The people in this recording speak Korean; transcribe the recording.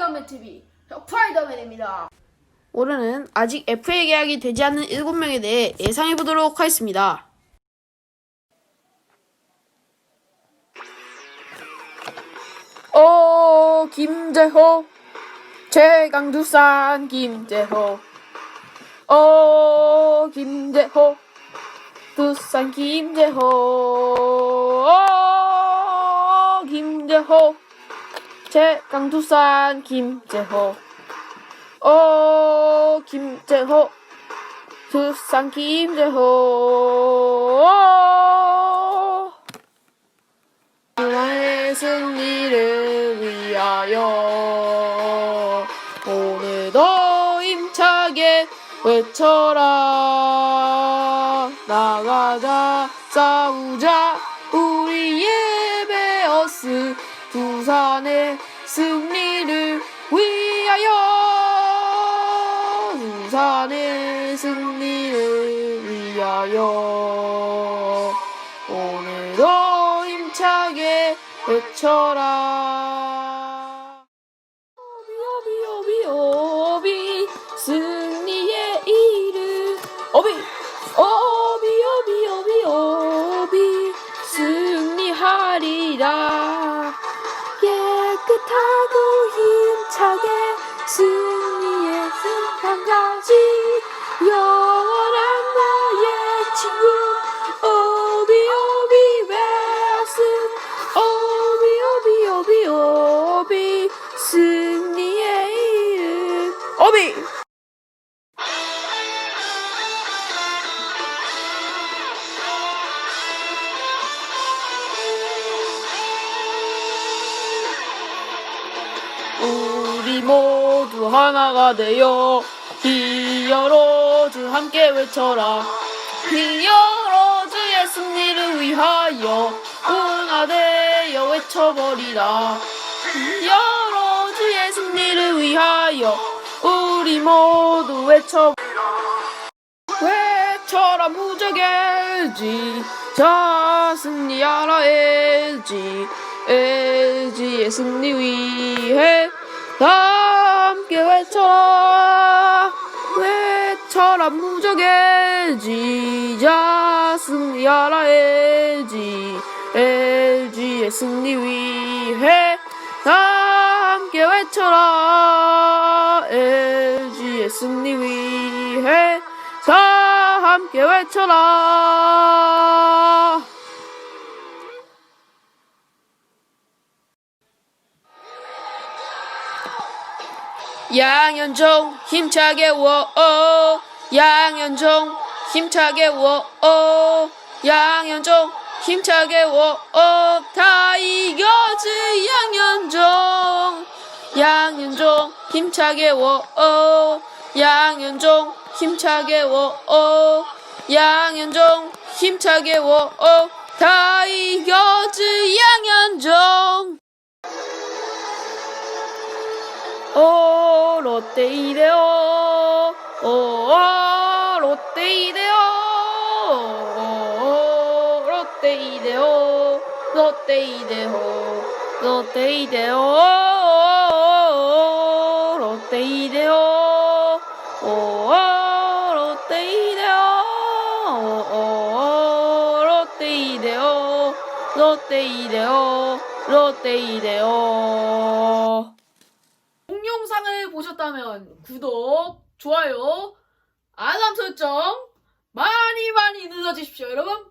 스파이더맨 TV 스파이더맨입니다. 올해는 아직 FA 계약이 되지 않은 7명에 대해 예상해 보도록 하겠습니다. 오, 김재호. 최강두산 김재호. 오, 김재호. 두산 김재호. 오, 김재호. 최강두산 김재호. 오, 김재호. 두산 김재호. 나의 승리를 위하여 오늘도 힘차게 외쳐라 나가자 싸우자 두산의 승리를 위하여. 두산의 승리를 위하여. 오늘도 힘차게 외쳐라 힘차게 승리의 승판까지. 영원한 나의 친구 오비 오비 웨스 오비 오비 오비 오비 승리의 이름. 오비 우리 모두 하나가 되어 히어로즈 함께 외쳐라. 히어로즈의 승리를 위하여 응하되어 외쳐버리라. 히어로즈의 승리를 위하여 우리 모두 외쳐 외쳐라. 무적 LG 자 승리하라 LG LG의 승리 위해 다 함께 외쳐라 외쳐라 무적 LG 자 승리하라 LG LG의 승리 위해 다 함께 외쳐라 LG의 승리 위해 다 함께 외쳐라 양현종 힘차게 워어. 양현종 힘차게 워어. 양현종 힘차게 워어. 타이거즈 양현종. 양현종 힘차게 워어. 양현종 힘차게 워어. 양현종 힘차게 워어 오 롯데 이대요 오 아, 롯데 이대요 오 롯데 이대요 롯데 이대요 롯데 이대요 롯데 이대요 오 아, 롯데 이대요 오 롯데 이대요 롯데 이대요 롯데 이대요 동영상을 보셨다면 구독, 좋아요, 알람 설정 많이 많이 눌러주십시오, 여러분.